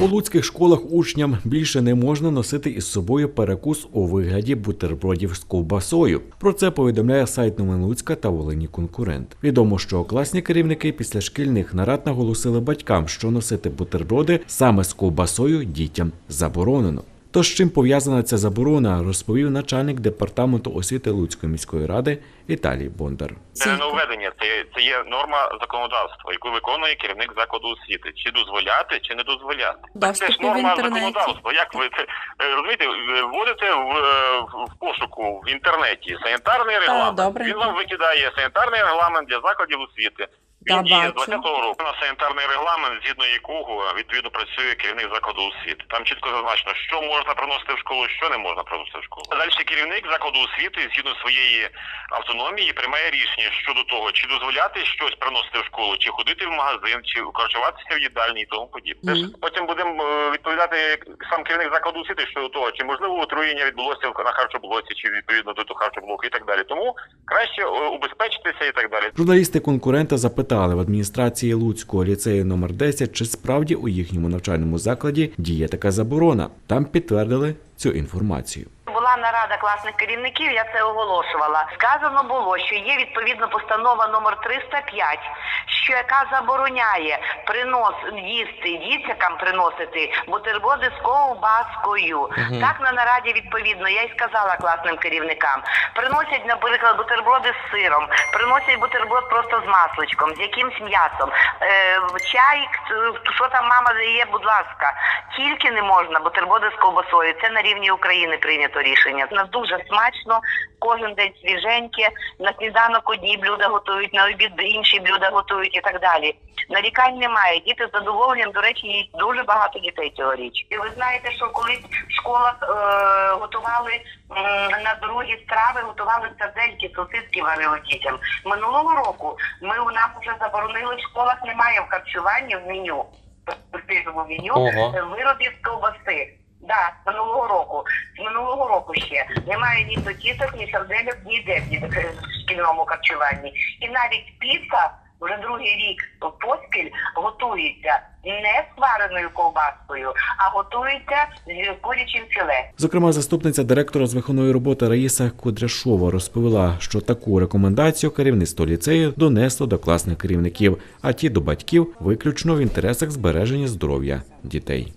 У луцьких школах учням більше не можна носити із собою перекус у вигляді бутербродів з ковбасою. Про це повідомляє сайт Новин Луцька та Волині конкурент. Відомо, що класні керівники після шкільних нарад наголосили батькам, що носити бутерброди саме з ковбасою дітям заборонено. Тож з чим пов'язана ця заборона, розповів начальник департаменту освіти Луцької міської ради Віталій Бондар. Це не нововведення, це, це є норма законодавства, яку виконує керівник закладу освіти. Чи дозволяти, чи не дозволяти. це ж норма законодавства. Як ви це е, розумієте, вводите в, е, в пошуку в інтернеті санітарний регламент. добре. Він вам викидає санітарний регламент для закладів освіти. Да, діє з 20-го року на санітарний регламент, згідно якого відповідно працює керівник закладу освіти. Там чітко зазначено, що можна приносити в школу, що не можна приносити в школу. Далі керівник закладу освіти згідно своєї автономії приймає рішення щодо того, чи дозволяти щось приносити в школу, чи ходити в магазин, чи харчуватися в їдальні і тому подібне. Теж Мгм. Потім будемо е, відповідати сам керівник закладу освіти щодо того, чи можливо отруєння відбулося на харчоблоці, чи відповідно до того харчоблоку і так далі. Тому краще е, убезпечитися і так далі. Журналісти конкурента запитали в адміністрації Луцького ліцею номер 10, чи справді у їхньому навчальному закладі діє така заборона. Там підтвердили цю інформацію. Була нарада класних керівників, я це оголошувала. Сказано було, що є відповідно постанова номер 305, що яка забороняє принос їсти дітям приносити бутерброди з ковбаскою. Так на нараді відповідно я й сказала класним керівникам. Приносять, наприклад, бутерброди з сиром, приносять бутерброд просто з масличком, з якимсь м'ясом, е, чай, е, що там мама дає, будь ласка. Тільки не можна бутерброди з ковбасою. Це на рівні України прийнято рішення. У нас дуже смачно, кожен день свіженьке. На сніданок одні блюда готують, на обід інші блюда готують і так далі. Нарікань немає. Діти з задоволенням, до речі, їсть дуже багато дітей цьогоріч. І ви знаєте, що колись в школах е, готували м, на другі страви, готували сардельки, сосиски варили дітям. Минулого року ми у нас вже заборонили в школах, немає в харчуванні в меню в меню е, виробів з ковбаси. Да, з минулого року. З минулого року ще немає ні сосісок, ні сардельок, ніде в в шкільному харчуванні. І навіть піца вже другий рік поспіль готується не з вареною ковбаскою, а готується з курячим філе. Зокрема, заступниця директора з виховної роботи Раїса Кудряшова розповіла, що таку рекомендацію керівництво ліцею донесло до класних керівників, а ті до батьків виключно в інтересах збереження здоров'я дітей.